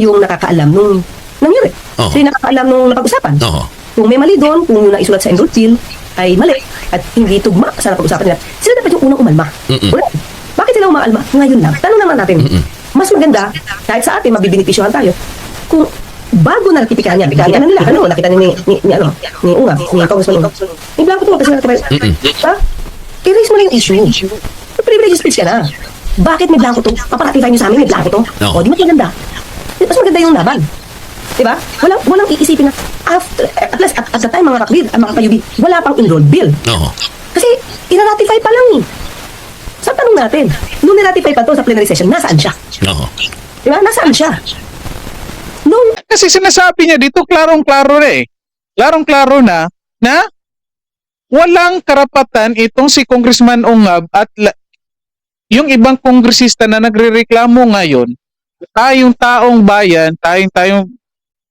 yung nakakaalam nung nangyari. Oo. Sila yung nakakaalam nung napag-usapan. Oo. Kung may mali doon, kung yung naisulat sa enrolled bill ay mali at hindi tugma sa napag-usapan nila, sila dapat yung unang umalma. Mm-mm. Wala. Bakit sila umaalma? Ngayon lang. Tanong naman natin. Mm-mm. Mas maganda, kahit sa atin, mabibinipisyohan tayo, kung bago na nakitikaan niya, bigyan na nila, ano, nakita ni, ni, ni, ni ano, ni Unga, ni Congressman Unga. Ni Blanco to, kasi nakita Mm-mm. Ha? I-raise mo na yung issue. Privilege speech ka na. Bakit may Blanco to? Paparatify niyo sa amin, may Blanco to. No. O, di mas maganda. Mas maganda yung laban. Diba? Walang, walang iisipin na after, at least at, at the time mga kapatid, ang mga kayubi, wala pang enrolled bill. Oo. Kasi ina-ratify pa lang eh. Sa tanong natin, nung niratify pa to sa plenary session, nasaan siya? Oo. Diba? Nasaan siya? Nung Kasi sinasabi niya dito, klarong-klaro na eh. Klarong-klaro na, na walang karapatan itong si Congressman Ungab at la- yung ibang kongresista na nagrereklamo ngayon, tayong taong bayan, tayong tayong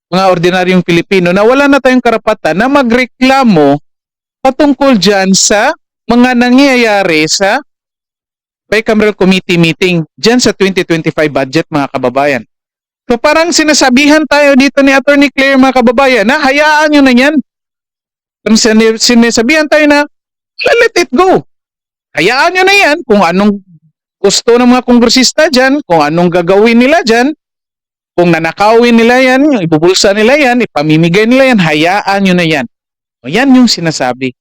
mga ordinaryong Pilipino na wala na tayong karapatan na magreklamo patungkol dyan sa mga nangyayari sa bicameral committee meeting dyan sa 2025 budget mga kababayan. So parang sinasabihan tayo dito ni Attorney Claire mga kababayan na hayaan nyo na yan. Sinasabihan tayo na let it go. Hayaan nyo na yan kung anong gusto ng mga kongresista dyan, kung anong gagawin nila dyan, kung nanakawin nila yan, yung ibubulsa nila yan, ipamimigay nila yan, hayaan nyo na yan. O yan yung sinasabi.